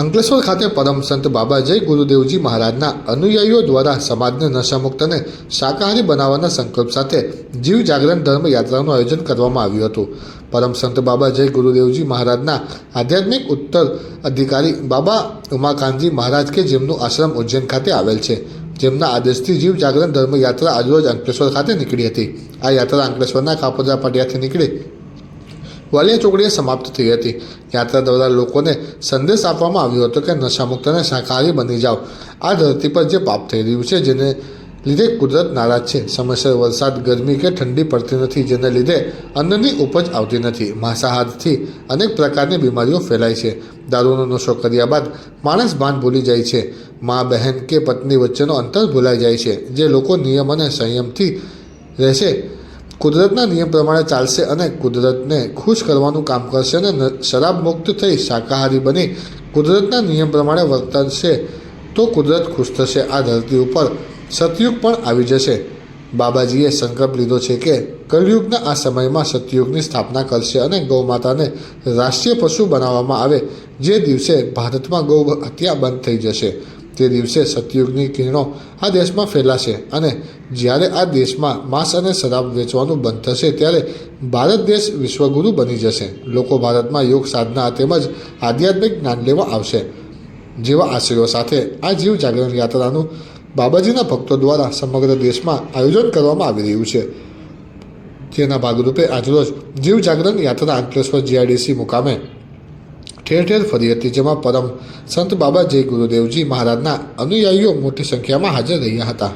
અંકલેશ્વર ખાતે પરમ સંત બાબા જય ગુરુદેવજી મહારાજના અનુયાયીઓ દ્વારા સમાજને નશામુક્ત અને શાકાહારી બનાવવાના સંકલ્પ સાથે જીવ જાગરણ ધર્મ યાત્રાનું આયોજન કરવામાં આવ્યું હતું. પરમ સંત બાબા જય ગુરુદેવજી મહારાજના આધ્યાત્મિક ઉત્તર અધિકારી બાબા ઉમાકાંતજી મહારાજ કે જેમનું આશ્રમ ઉજ્જૈન ખાતે આવેલ છે. જેમના આદેશથી જીવ જાગરણ ધર્મ યાત્રા આજરોજ અંકલેશ્વર ખાતે નીકળી હતી. આ યાત્રા અંકલેશ્વરના કાપોદરા પાટિયાથી નીકળી વાલિયા ચોકડીએ સમાપ્ત થઈ હતી. યાત્રા દ્વારા લોકોને સંદેશ આપવામાં આવ્યો હતો કે નશામુક્ત અને શાકાહારી બની જાઓ. આ ધરતી પર જે પાપ થઈ રહ્યું છે, જેને લીધે કુદરત નારાજ છે. સમયસર વરસાદ, ગરમી કે ઠંડી પડતી નથી, જેને લીધે અન્નની ઉપજ આવતી નથી. માંસાહારથી અનેક પ્રકારની બીમારીઓ ફેલાય છે. દારૂનો નશો કર્યા બાદ માણસ ભાન ભૂલી જાય છે. મા, બહેન કે પત્ની વચ્ચેનો અંતર ભૂલાઈ જાય છે, જે લોકો નિયમ અને સંયમથી રહેશે. કુદરતના નિયમ પ્રમાણે ચાલશે અને કુદરતને ખુશ કરવાનું કામ કરશે અને શરાબ મુક્ત થઈ શાકાહારી બની કુદરતના નિયમ પ્રમાણે વર્તનશે, તો કુદરત ખુશ થશે. આ ધરતી ઉપર સતયુગ પણ આવી જશે. બાબાજીએ સંકલ્પ લીધો છે કે કલયુગના આ સમયમાં સતયુગની સ્થાપના કરશે અને ગૌ માતાને રાષ્ટ્રીય પશુ બનાવવામાં આવે. જે દિવસે ભારતમાં ગૌ હત્યા બંધ થઈ જશે. તે દિવસે સતયુગની કિરણો આ દેશમાં ફેલાશે અને જ્યારે આ દેશમાં માંસ અને શરાબ વેચવાનું બંધ થશે ત્યારે ભારત દેશ વિશ્વગુરુ બની જશે. લોકો ભારતમાં યોગ સાધના તેમજ આધ્યાત્મિક જ્ઞાન લેવા આવશે. જેવા આશયો સાથે આ જીવ જાગરણ યાત્રાનું બાબાજીના ભક્તો દ્વારા સમગ્ર દેશમાં આયોજન કરવામાં આવી રહ્યું છે. જેના ભાગરૂપે આજરોજ જીવ જાગરણ યાત્રા અંકલેશ્વર જીઆઈડીસી મુકામે ઠેર ઠેર ફરી હતી, જેમાં પરમ સંત બાબા જય ગુરુદેવજી મહારાજના અનુયાયીઓ મોટી સંખ્યામાં હાજર રહ્યા હતા.